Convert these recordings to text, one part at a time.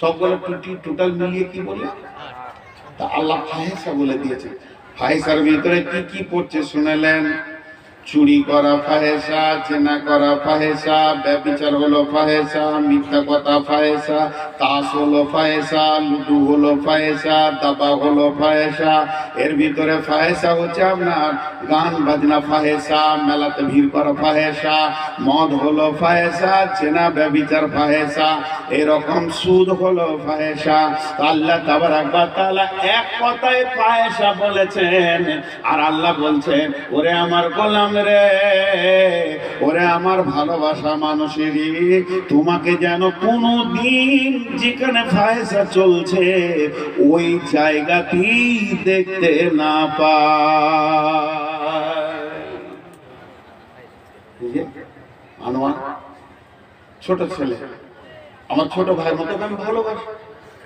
সবগুলো টুটি টোটাল মিলিয়ে কি বলে তা আল্লাহ ফাহেসা বলে দিয়েছে ফাহেসার ভিতরে কি কি পড়ছে শুনালেন? চুরি করা ফাহেসা চেনা করা ফাহেসা ব্যবিচার হলো ফাহেসা মিথ্যা কথা ফাহেসা তাস হলো ফাহেসা লুডু হলো ফাহেসা দাবা হলো ফাহেসা এর ভিতরে ফাহেসা হচ্ছে আপনার গান বাজনা ফাহেসা মেলাতে ভিড় করা ফাহেসা মদ হলো ফাহেসা চেনা ব্যবিচার ফাহেসা এরকম সুদ হলো ফাহেসা আল্লাহ তাবার একবার তাআলা এক কথায় ফাহেসা বলেছেন, আর আল্লাহ বলছেন, ওরে আমার গোলাম রে। ওরে, আমার ভালোবাসা মানুষেরই, তোমাকে যেন কোনো দিন যেখানে ফাহেসা চলছে, ওই জায়গাতেই দেখতে না আনোয়ার, ছোট ছেলে। আমার ছোট ভাইয়ের মতো আমি ভালোবাসি।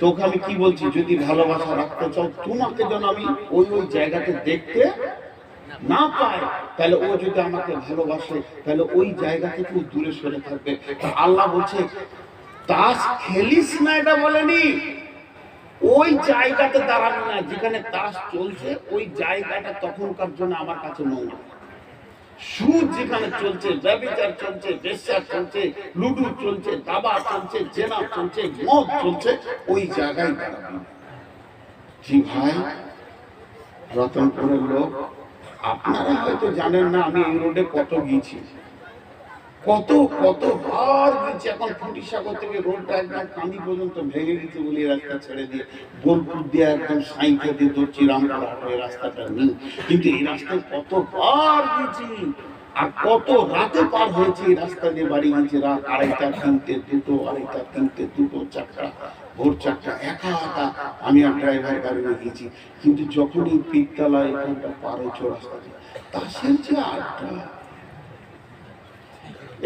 তোকে আমি কি বলছি? যদি ভালোবাসা রাখতে চাও, তোমাকে যেন আমি ওই ওই জায়গাতে দেখতে না পাই তাহলে ও যদি আমাকে ভালোবাসে, তাহলে ওই জায়গা থেকে দূরে সরে থাকবে। আল্লাহ বলছে তাস খেলিস না এটা বলেনি। ওই জায়গাতে দাঁড়াবি না, যেখানে তাস চলছে, ওই জায়গাটা তখনকার জন্য আমার কাছে নোংরা সুদ যেখানে চলছে, ব্যবচার চলছে, বেশ্যার চলছে, লুডু চলছে, দাবা চলছে, জেনা চলছে, মদ চলছে, ওই জায়গায় দাঁড়াবি জি ভাই, রতনপুরের লোক আপনারা হয়তো জানেন না আমি এই রোডে কত গিয়েছি। কত কত বার গেছি এখন ফুটিসাগর থেকে রোডটা একদম কান্দি পর্যন্ত ভেঙে গেছে বলে রাস্তা ছেড়ে দিয়ে। বোলপুর দিয়ে একদম সাইকে দিয়ে ধরছি, রামপুরহাট এই রাস্তাটা নেই। কিন্তু এই রাস্তায় কত বার গেছি আর কত রাতে পার হয়েছে এই রাস্তা দিয়ে বাড়ি গেছে রাত আড়াইটা তিনটে, দুটো, আড়াইটা তিনটে, দুটো, চারটা। ভোর চারটা, একা একা আমি আর ড্রাইভার গাড়িতে গেছি কিন্তু যখন এই পিকতলা এখানটা পার হয়েছে রাস্তা দিয়ে তাসের যে আড্ডা।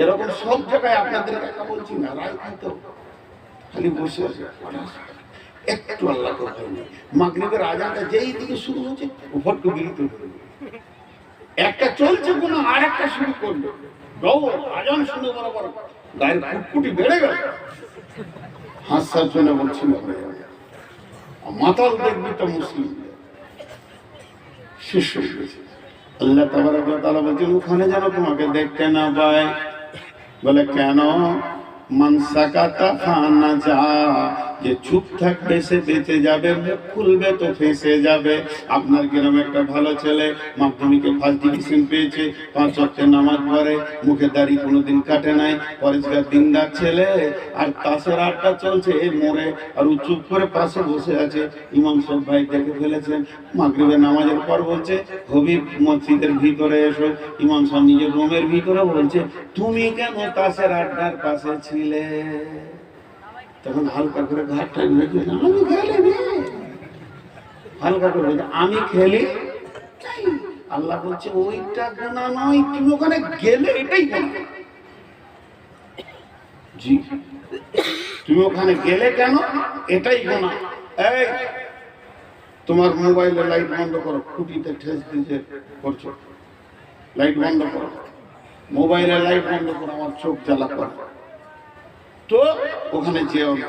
এরকম সব জায়গায় আপনাদের কথা বলছি না, রায় খাইতো খালি বসে একটু আল্লাহ করতে মাগরিবের আজানটা যেই দিকে শুরু হচ্ছে ও ফট্ট বিরিত একটা চলছে কোনো আর একটা শুরু করল। দৌড় আজান শুনে বরাবর গায়ের ফুটফুটি বেড়ে গেল। হাসার জন্য বলছিল মাতাল দেখবি তো মুসলিম। শেষ গেছে আল্লাহ তালা বলছেন, ওখানে যেন তোমাকে দেখতে না পায়। বলে, কেন? মানসাকাতা খানা যা যে চুপ থাকবে সে বেঁচে যাবে, মুখ খুলবে তো ফেসে যাবে। আপনার গ্রাম একটা ভালো ছেলে মাধ্যমিকে ফার্স্ট ডিভিশন পেয়েছে, পাঁচ অক্টের নামাজ পড়ে, মুখে দাড়ি কোনোদিন কাটে নাই পরিষ্কার দিনদার ছেলে, আর তাসের আটটা চলছে, এ মোড়ে, আর ও চুপ করে পাশে বসে আছে। ইমাম সব ভাই দেখে ফেলেছেন মাগরিবের নামাজের পর বলছে, হবিব মসজিদের ভিতরে এসো। ইমাম সাহেব নিজের রুমের ভিতরে বলছে, তুমি কেন তাসের আড্ডার পাশে ছিলে? তখন হালকা করে ঘাটটা ভেজে আমি খেলি হালকা করে আমি খেলি। আল্লাহ বলছে, ওইটা গোনা নয়, তুমি ওখানে গেলে এটাই জি। তুমি ওখানে গেলে কেন? এটাই গোনা। এই, তোমার মোবাইলে লাইট বন্ধ করো। খুঁটিতে ঠেস দিতে করছ লাইট বন্ধ করো। মোবাইলে লাইট বন্ধ করো, আমার চোখ জ্বালা করে। তো ওখানে যেও। না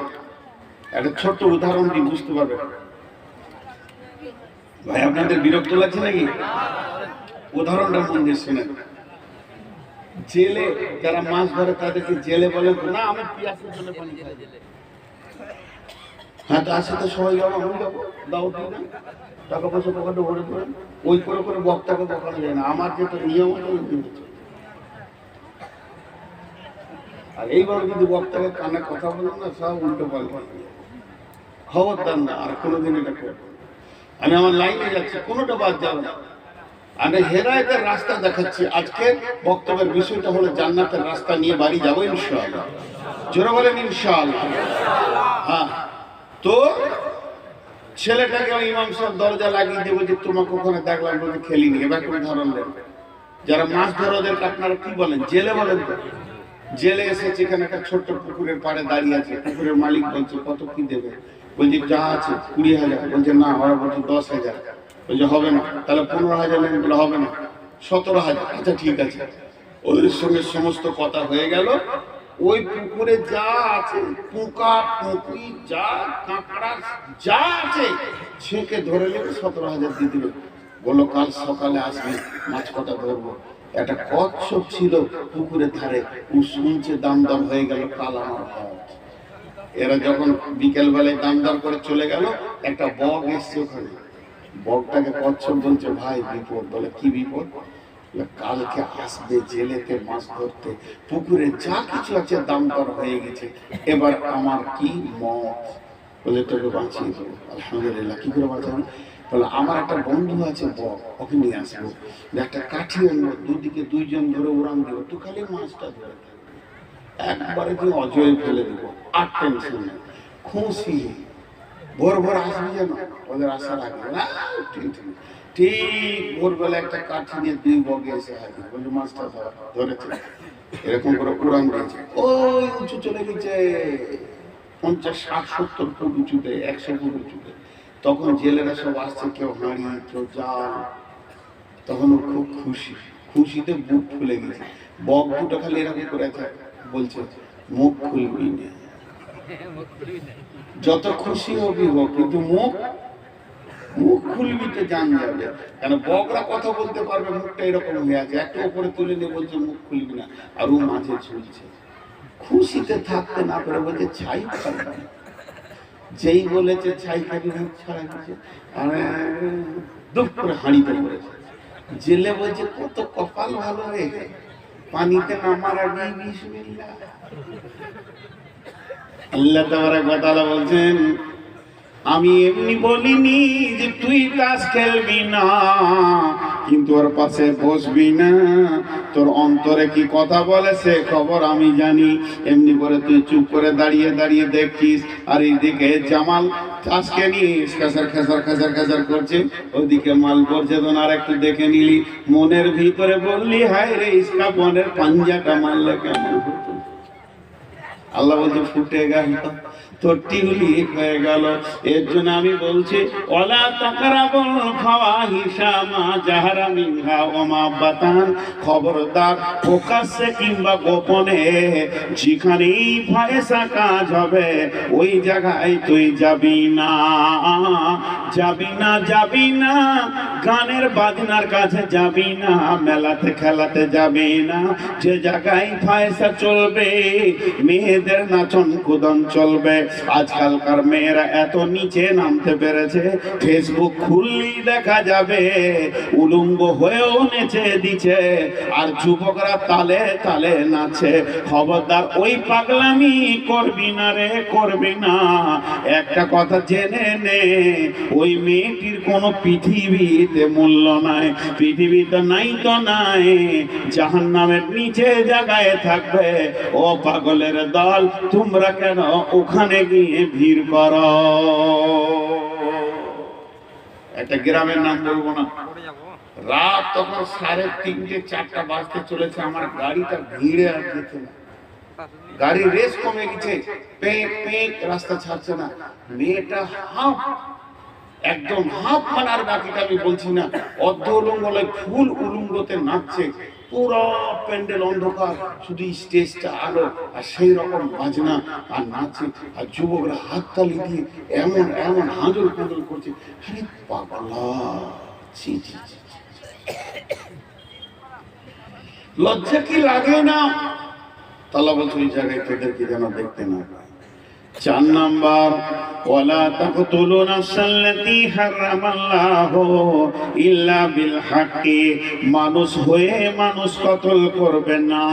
একটা ছোট্ট উদাহরণ দিয়ে বুঝতে পারবে? ভাই, আপনাদের বিরক্ত লাগছে নাকি? উদাহরণটা মন দিয়ে শুনে জেলে যারা মাছ ধরে তাদেরকে জেলে বলে না, আমি পিয়াসের জন্য পানি হ্যাঁ তার সাথে সবাই যাব, আমি যাব, দাও না। টাকা পয়সা পকেটে ভরে দেবেন। ওই করে করে বক্তাকে দেখানো যায় না। আমার যেটা নিয়ম আছে ওই নিয়ম আছে। আর এইবার যদি বক্তাকে কানে কথা বলেন না, সব উল্টো পাল্টা খবরদার না, আর কোনোদিন এটা করব আমি আমার লাইনে যাচ্ছি, কোনোটা বাদ যাবে না। আমি হেদায়তের রাস্তা দেখাচ্ছি। আজকে বক্তব্যের বিষয়টা হলো জান্নাতের রাস্তা নিয়ে বাড়ি যাব ইনশাআল্লাহ। জোরে বলেন ইনশাআল্লাহ। হ্যাঁ। তো ছেলেটাকে ইমাম সাহেব দরজা লাগিয়ে দেবো যে তোমাকে ওখানে দেখলাম বলে খেলিনি। এবার কোন ধরনের যারা মাছ ধরে ওদেরকে আপনারা কি বলেন? জেলে বলেন তো। জেলে এসেছে, এখানে একটা ছোট্ট পুকুরের পাড়ে দাঁড়িয়ে আছে, পুকুরের মালিক বলছে, কত কি দেবে? বলছে, যা আছে, কুড়ি হাজার। বলছে, না, ওরা বলছে, দশ হাজার। বলছে, হবে না। তাহলে পনেরো হাজার নেন বলে, হবে না। সতেরো হাজার আচ্ছা ঠিক আছে। ওদের সঙ্গে সমস্ত কথা হয়ে গেল। ওই পুকুরে যা আছে, পোকা পুকুরি যা, কাঁকড়া, যা আছে, ছেঁকে ধরে নেবে, সতেরো হাজার দিয়ে দিবে। বলো কাল সকালে আসবে, মাছ কটা ধরবো? একটা কচ্ছপ ছিল পুকুরের ধারে ও শুনছে দাম দর হয়ে গেল কাল আমার এরা যখন বিকেল বেলায় দাম দর করে চলে গেল, একটা বগ এসছে ওখানে। বগটাকে কচ্ছপ বলছে, ভাই, বিপদ। বলে, কি বিপদ? কালকে আসবে জেলেতে মাছ ধরতে। পুকুরে যা কিছু আছে দাম দর হয়ে গেছে। এবার আমার কি মত? বলে, তোকে বাঁচিয়ে দেবো। আলহামদুলিল্লাহ, কি করে বাঁচাবি? বলে আমার একটা বন্ধু আছে বক ওকে নিয়ে আসব। একটা কাঠি আনব দুদিকে দুইজন ধরে উড়ান দেবো তুই খালি মাছটা ধরে। একবারে তুই অজয় ফেলে দেবো আর টেনশন নেই। খুশি। ভোর ভোর আসবি যেন? ওদের আসার আগে। না ঠিক ভোরবেলা একটা কাঠি নিয়ে দুই বগে এসে হাজির। বলে মাছটা ধর- ধরেছে। এরকম করে উড়ান দিয়েছে। ওই উঁচু চলে গেছে। পঞ্চাশ, ষাট, সত্তর ফুট উঁচুতে, একশো ফুট উঁচুতে। তখন জেলেরা সব আসছে, কেউ হাঁড়ি, কেউ জাল তখন খুব খুশি। খুশিতে বুক ফুলে গেছে। বক দুটো খালি এরকম করে বলছে, মুখ খুলবি না। যত খুশি হবি হোক, কিন্তু মুখ মুখ খুলবি তো জান যাবে। কেন বকরা কথা বলতে পারবে, মুখটা এরকম হয়ে আছে। একটা উপরে তুলে নিয়ে বলছে, মুখ খুলবি না। আর ও মাঝে ঝুলছে। খুশিতে থাকতে না পারে বলছে, ছাই খাবি না। যেই বলেছে, ছাই খাবি না আর দুঃখ করে হাঁড়িতে পড়েছে। জেলে বলছে, কত কপাল ভালো যায় পানিতে নামার আগে আল্লাহ তাবারাক ওয়া বলছেন, আমি এমনি বলিনি যে তুই তাস খেলবি না। কিন্তু ওর পাশে বসবি না। তোর অন্তরে কি কথা বলে সে খবর আমি জানি। এমনি করে তুই চুপ করে দাঁড়িয়ে দাঁড়িয়ে দেখছিস। আর এইদিকে জামাল আজকে নিস খেসার খেসার খেসার খেসার করছে। ওদিকে মাল পড়ছে তো আর একটু দেখে নিলি। মনের ভিতরে বললি, হায় রে ইসকা, বনের পাঞ্জাটা মারলে কেমন আল্লাহ বলছে, ফুটে গেল হয়ে গেল। এর জন্য আমি বলছি, ওলা তাকারাবুল ফাওয়াহিশা প্রকাশ্যে কিংবা গোপনে কাজ হবে, ওই জায়গায় তুই যাবি না। যাবি না যাবি না, গানের বাজনার কাছে যাবি না, মেলাতে খেলাতে যাবি না। যে জায়গায় ফায়সা চলবে, মেয়েদের নাচন কুদন চলবে আজকালকার মেয়েরা এত নিচে নামতে পেরেছে ফেসবুক খুললেই দেখা যাবে, উলুঙ্গ হয়েও নেচে দিচ্ছে আর যুবকরা তালে তালে নাচে খবরদার, ওই পাগলামি করবি না রে, করবি না। একটা কথা জেনে নে, ওই মেয়েটির কোনো পৃথিবীতে মূল্য নাই, পৃথিবীতে নাই তো নাই জাহান নামের নিচে জায়গায় থাকবে। ও পাগলের দল, তোমরা কেন ওখানে গিয়ে ভিড় কর। একটা গ্রামের নাম বলব না। রাত তখন সাড়ে তিনটে, চারটা বাজতে চলেছে, আমার গাড়িটা ভিড়ে আর যেতে না। গাড়ি রেস কমে গেছে। পে পে রাস্তা ছাড়ছে না। মেয়েটা হাফ একদম হাফ মানার বাকিটা আমি বলছি না, অর্ধ উলঙ্গ ফুল উলঙ্গতে নাচছে, পুরো প্যান্ডেল অন্ধকার, শুধু স্টেজটা আলো আর সেই রকম বাজনা আর নাচে আর যুবকরা হাততালি দিয়ে এমন এমন হাঁজল পাঁজল করছে, আরে পাগলা। লজ্জা কি লাগে না তালা বলছে জায়গায় তোদেরকে যেন দেখতে না পায়। চার নাম্বার, ওয়ালা তাকতুলু নাফসাল্লাতী হারামাল্লাহু ইল্লা বিল হাক্কি। মানুষ হয়ে মানুষ কতল করবে না?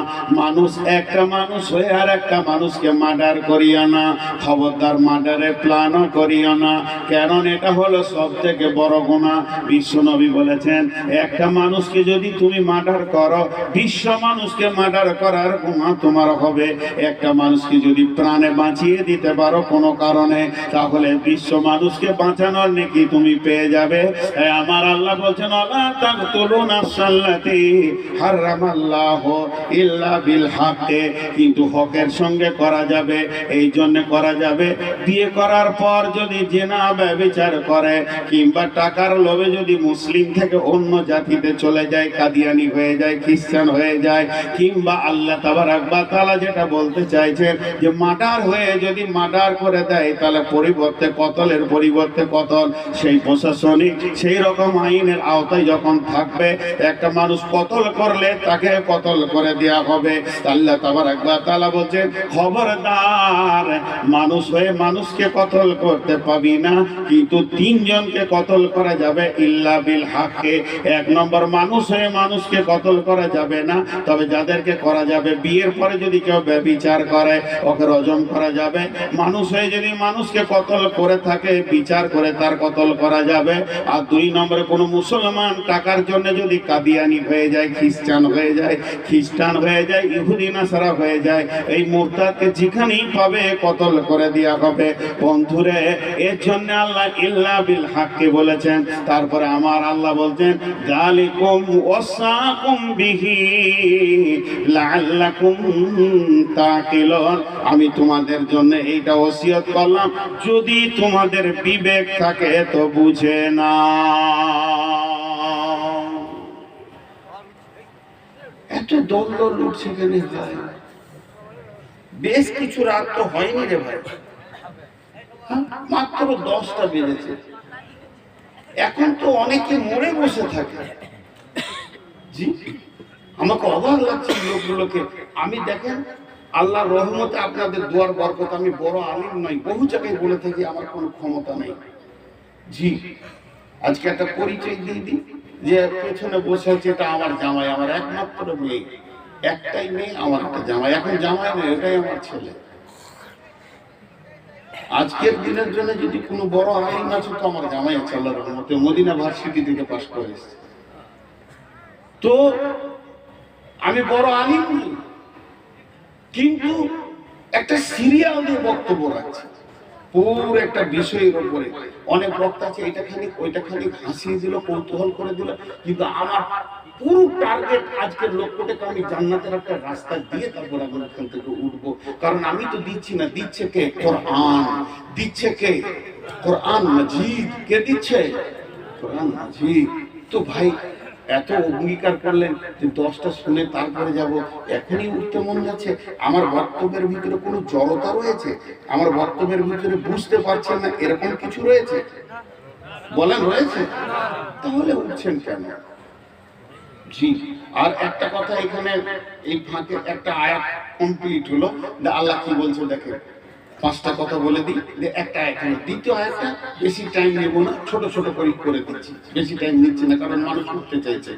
মানুষ একটা মানুষ হয়ে আর একটা মানুষকে মার্ডার করিও না, খবরদার মার্ডারের প্ল্যানও করিও না। কারণ এটা হলো সব থেকে বড় গুণা বিশ্বনবী বলেছেন, একটা মানুষকে যদি তুমি মার্ডার করো, বিশ্ব মানুষকে মার্ডার করার গুণা তোমার হবে। একটা মানুষকে যদি প্রাণে বাঁচিয়ে দিতে পারো কোনো কারণে, তাহলে বিশ্ব মানুষকে বাঁচানোর নাকি তুমি পেয়ে যাবে। আমার আল্লাহ বলছেন আল্লাহ তাকতুলুন আসাল্লাতি হারামাল্লাহ ইল্লা বিল হাক্কে। কিন্তু হকের সঙ্গে করা যাবে, এই জন্য করা যাবে, বিয়ে করার পর যদি জেনা ব্যবচার করে, কিংবা টাকার লোভে যদি মুসলিম থেকে অন্য জাতিতে চলে যায়, কাদিয়ানি হয়ে যায়, খ্রিস্টান হয়ে যায়, কিংবা আল্লাহ তাবার আকবা তালা যেটা বলতে চাইছেন যে, মার্ডার হয়ে যদি মার্ডার করে দেয়, তাহলে পরিবর্তে কতলের পরিবর্তে কতল? সেই প্রশাসনিক সেই রকম আইনের আওতায় যখন থাকবে, একটা মানুষ কতল করলে তাকে কতল করে দেওয়া হবে? আল্লাহ তাবার একবার তালা বলছেন, খবরদার, মানুষ হয়ে মানুষকে কতল করতে পাবি না, কিন্তু তিনজনকে কতল করা যাবে? ইল্লা বিল হাককে। এক নম্বর, মানুষ হয়ে মানুষকে কতল করা যাবে না, তবে যাদেরকে করা যাবে, বিয়ের পরে যদি কেউ ব্যবিচার করে, ওকে রজম করা যাবে। মানুষ হয়ে যদি মানুষকে কতল করে থাকে, বিচার করে তার কতল করা যাবে? আর দুই নম্বরে, কোনো মুসলমান টাকার জন্য যদি কাদিয়ানি হয়ে যায়, খ্রিস্টান হয়ে যায়, খ্রিস্টান হয়ে যায়, ইহুদি, নাসারা হয়ে যায়, এই মুরতাদকে যেখানেই পাবে কতল করে দেওয়া হবে। বন্ধুরে, এর জন্য আল্লাহ ইল্লা বিল হাককে বলেছেন। তারপরে আমার আল্লাহ বলছেন, জালিকুম ওয়াসাকুম বিহি। আমি তোমাদের জন্য এইটা ওসিয়ত করলাম। যদি তোমাদের বিবেক থাকে তো বুঝে না এত দল দল ভাই বেশ কিছু রাত তো হয়নি রে ভাই। হ্যাঁ? মাত্র দশটা বেজেছে। এখন তো অনেকে মরে বসে থাকে। আমাকে অবাক লাগছে লোকগুলোকে। আমি দেখেন আল্লাহ রহমতে আপনাদের দুয়ার বরকত। আমি বড় আলিম নই, বহু জায়গায় বলে থাকি আমার কোনো ক্ষমতা নেই। জি, আজকে একটা পরিচয় দিয়ে দিই যে পেছনে বসে আছে এটা আমার জামাই, আমার একমাত্র মেয়ে। একটাই মেয়ে, আমার একটা জামাই। এখন জামাই নেই এটাই আমার ছেলে। আজকের দিনের জন্য যদি কোনো বড় আইন আছে, তো আমার জামাই আছে, আল্লাহর রহমতে। মদিনা ভার্সিটি থেকে পাশ করে। তো আমি বড় আলিম, কিন্তু একটা সিরিয়াল দিয়ে বক্তব্য রাখছি। পুরো একটা বিষয়ের উপরে। অনেক বক্তা আছে, এটা খালি, ওইটা খালি হাসিয়ে দিল, কৌতূহল করে দিল। কিন্তু আমার পুরো টার্গেট আজকের লক্ষ্যটাকে আমি জান্নাতের একটা রাস্তা দিয়ে তারপর আমি ওখান থেকে উঠবো। কারণ আমি তো দিচ্ছি না। দিচ্ছে কে? কোরআন। দিচ্ছে কে? কোরআন মজিদ। কে দিচ্ছে? কোরআন মজিদ। তো ভাই এত অঙ্গীকার করলেন যে দশটা শুনে তারপরে যাব। এখনই উঠতে মন যাচ্ছে। আমার বক্তব্যের ভিতরে কোনো জড়তা রয়েছে? আমার বক্তব্যের ভিতরে বুঝতে পারছেন না, এরকম কিছু রয়েছে? বলেন, রয়েছে? তাহলে উঠছেন কেন? জি, আর একটা কথা এখানে, এই ফাঁকে একটা আয়াত কমপ্লিট হলো। আল্লাহ কি বলছে দেখেন। পাঁচটা কথা বলে দিই, যে একটা আয়তন দ্বিতীয় আয়টা বেশি টাইম নেব না, ছোট ছোট করে করে দিচ্ছি। বেশি টাইম নিচ্ছে না, কারণ মানুষ উঠতে চাইছে।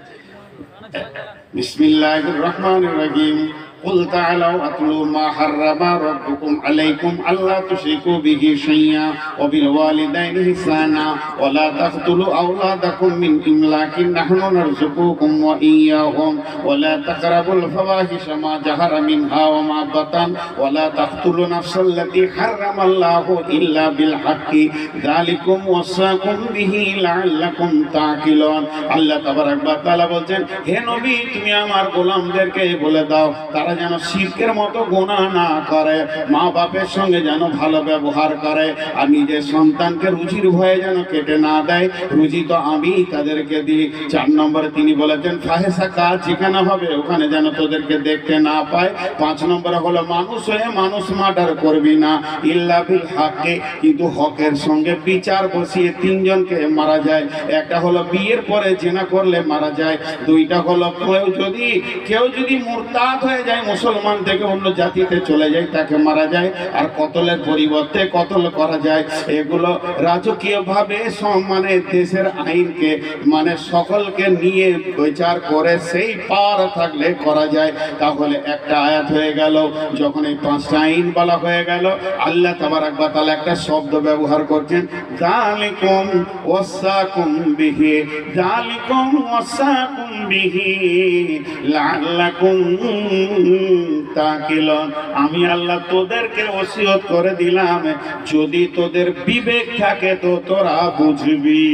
বিসমিল্লাহির রহমানির রহিম। قل تعالوا أتلوا ما حرم ربكم عليكم ألا تشركوا به شيئا وبالوالدين إحسانا ولا تقتلوا أولادكم من إملاق نحن نرزقكم وإياهم ولا تقربوا الفواحش ما جهر منها وما بطن ولا تقتلوا نفس التي حرم الله إلا بالحق ذلكم وصاكم به لعلكم تعقلون আল্লাহ তাবারাক ওয়া তাআলা বলছেন হে নবী তুমি আমার গোলামদেরকে বলে দাও তারা যেন শিরকের মতো গোনা না করে, মা বাপের সঙ্গে যেন ভালো ব্যবহার করে। আর নিজের সন্তানকে রুজির ভয়ে যেন কেটে না দেয়, রুজি তো আমি তাদেরকে দিই। চার নম্বরে তিনি বলেছেন ফাহেসা কাজ যেখানে হবে, ওখানে যেন তোদেরকে দেখতে না পায়। পাঁচ নম্বরে হলো, মানুষ হয়ে মানুষ মার্ডার করবি না। ইল্লা বিল হাকে কিন্তু হকের সঙ্গে বিচার বসিয়ে তিনজনকে মারা যায়। একটা হলো, বিয়ের পরে জেনা করলে মারা যায়। দুইটা হলো, কেউ যদি কেউ যদি মুরতাদ হয়ে যায় মুসলমান থেকে অন্য জাতিতে চলে যায়, তাকে মারা যায়, আর কতলের পরিবর্তে কতল করা যায়, এগুলো রাজকীয় ভাবে মানে দেশের আইনকে মানে সকলকে নিয়ে বিচার করে সেই পার থাকলে করা যায়। তাহলে একটা আয়াত হয়ে গেল, যখন এই পাঁচটা আইন বলা হয়ে গেল, আল্লাহ তাবার একবার তাহলে একটা শব্দ ব্যবহার করছেন জালিকুম ওয়াসাকুম বিহি জালিকুম ওয়াসাকুম বিহি আমি আল্লাহ তোদেরকে ওসিয়ত করে দিলাম। যদি তোদের বিবেক থাকে তো তোরা বুঝবি।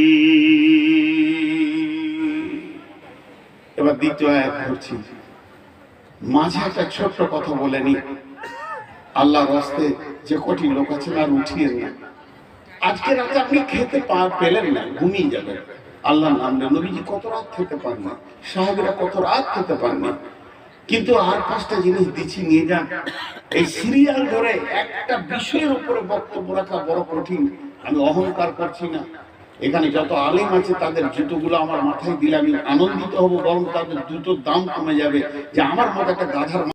এবার দ্বিতীয় আয়াত করছি মাঝে একটা ছোট্ট কথা বলে নি। আল্লাহর রাস্তে যে কঠিন লোক আছেন আর উঠিয়ে না। আজকে রাতে আপনি খেতে পেলেন না, ঘুমিয়ে যাবেন। আল্লাহ নাম নেন নবীজি, কত রাত খেতে পান না সাহেবরা কত রাত খেতে পান না কিন্তু আর পাঁচটা জিনিস দিচ্ছি, নিয়ে যান। এই সিরিয়াল ধরে একটা বিষয়ের উপরে বক্তব্য রাখা বড় কঠিন। আমি অহংকার করছি না। এখানে যত আলিম আছে, তাদের জুতোগুলো আমার মাথায় দিলে আমি আনন্দিত হব, বরং তাদের জুতোর দাম কমে যাবে। যে আমার মতো একটা গাধার